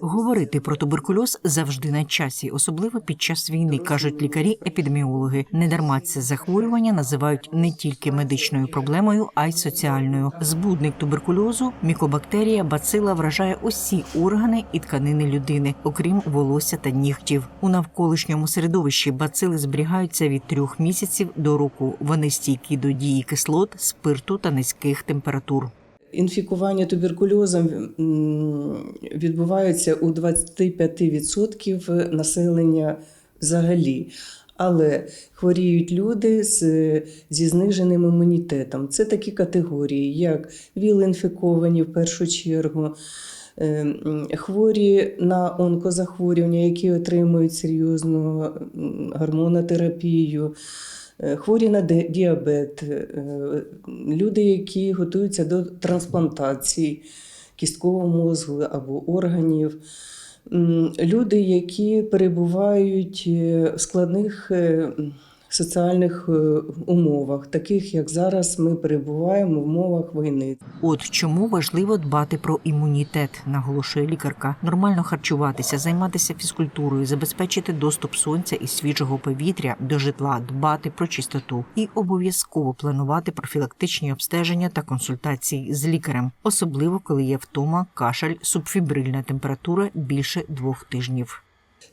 Говорити про туберкульоз завжди на часі, особливо під час війни, кажуть лікарі-епідеміологи. Недарма це захворювання називають не тільки медичною проблемою, а й соціальною. Збудник туберкульозу, мікобактерія, бацила вражає усі органи і тканини людини, окрім волосся та нігтів. У навколишньому середовищі бацили зберігаються від трьох місяців до року. Вони стійкі до дії кислот, спирту та низьких температур. Інфікування туберкульозом відбувається у 25% населення взагалі. Але хворіють люди з, зі зниженим імунітетом. Це такі категорії, як віл-інфіковані в першу чергу, е, хворі на онкозахворювання, які отримують серйозну гормонотерапію, хворі на діабет, е, люди, які готуються до трансплантації кісткового мозку або органів. Люди, які перебувають е, в складних е, соціальних е, умовах, таких як зараз ми перебуваємо в умовах війни. От чому важливо дбати про імунітет, наголошує лікарка. Нормально харчуватися, займатися фізкультурою, забезпечити доступ сонця і свіжого повітря до житла, дбати про чистоту і обов'язково планувати профілактичні обстеження та консультації з лікарем, особливо коли є втома, кашель, субфібрильна температура більше двох тижнів.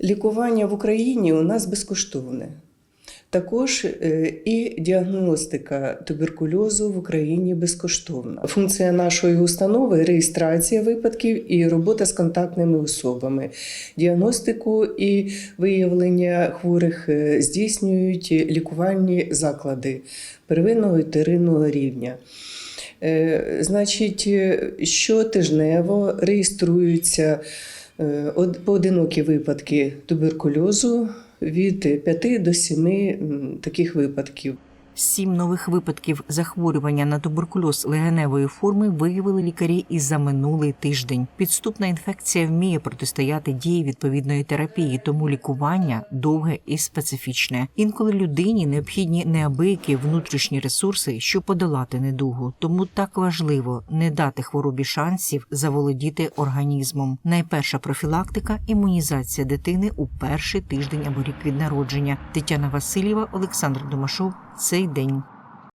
Лікування в Україні у нас безкоштовне. Також е, і діагностика туберкульозу в Україні безкоштовна. Функція нашої установи реєстрація випадків і робота з контактними особами. Діагностику і виявлення хворих е, здійснюють лікувальні заклади первинного і вторинного рівня. Е, Значить, щотижнево реєструються од- поодинокі випадки туберкульозу від 5 до 7 таких випадків. Сім нових випадків захворювання на туберкульоз легеневої форми виявили лікарі і за минулий тиждень. Підступна інфекція вміє протистояти дії відповідної терапії, тому лікування довге і специфічне. Інколи людині необхідні неабиякі внутрішні ресурси, щоб подолати недугу. Тому так важливо не дати хворобі шансів заволодіти організмом. Найперша профілактика імунізація дитини у перший тиждень або рік від народження. Тетяна Васильєва, Олександр Домашов. Цей день.